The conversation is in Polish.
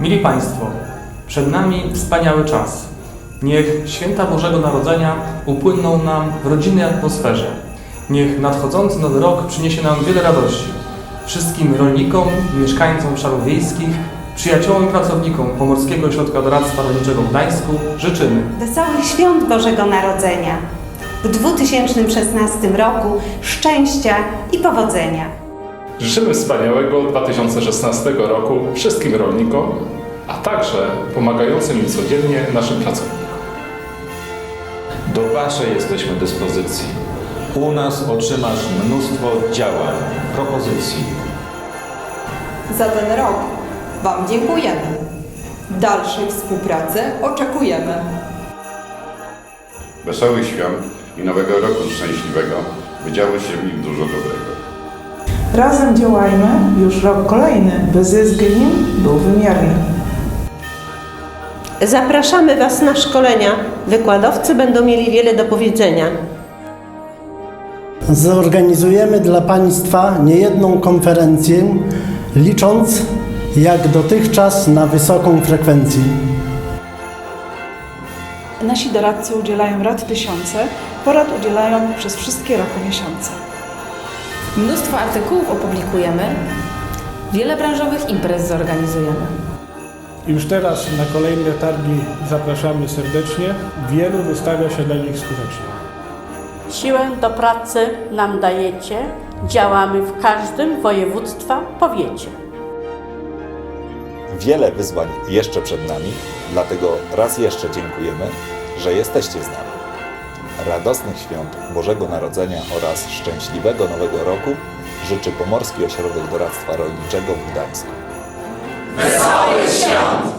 Mili Państwo, przed nami wspaniały czas. Niech święta Bożego Narodzenia upłyną nam w rodzinnej atmosferze. Niech nadchodzący nowy rok przyniesie nam wiele radości. Wszystkim rolnikom, mieszkańcom obszarów wiejskich, przyjaciołom i pracownikom Pomorskiego Ośrodka Doradztwa Rolniczego w Gdańsku życzymy Wesołych Świąt Bożego Narodzenia. W 2016 roku szczęścia i powodzenia. Życzymy wspaniałego 2016 roku wszystkim rolnikom, także pomagającym im codziennie naszym pracownikom. Do Waszej jesteśmy dyspozycji. U nas otrzymasz mnóstwo działań, propozycji. Za ten rok Wam dziękujemy. Dalszej współpracy oczekujemy. Wesołych świąt i nowego roku szczęśliwego. Wydziało się w nim dużo dobrego. Razem działajmy już rok kolejny, by zysk nim był wymierny. Zapraszamy Was na szkolenia. Wykładowcy będą mieli wiele do powiedzenia. Zorganizujemy dla Państwa niejedną konferencję, licząc jak dotychczas na wysoką frekwencję. Nasi doradcy udzielają rad tysiące, porad udzielają przez wszystkie roku miesiące. Mnóstwo artykułów opublikujemy, wiele branżowych imprez zorganizujemy. Już teraz na kolejne targi zapraszamy serdecznie. Wielu wystawia się dla nich skutecznie. Siłę do pracy nam dajecie. Działamy w każdym województwa powiecie. Wiele wyzwań jeszcze przed nami, dlatego raz jeszcze dziękujemy, że jesteście z nami. Radosnych świąt Bożego Narodzenia oraz szczęśliwego Nowego Roku życzy Pomorski Ośrodek Doradztwa Rolniczego w Gdańsku. Wesoły świąt!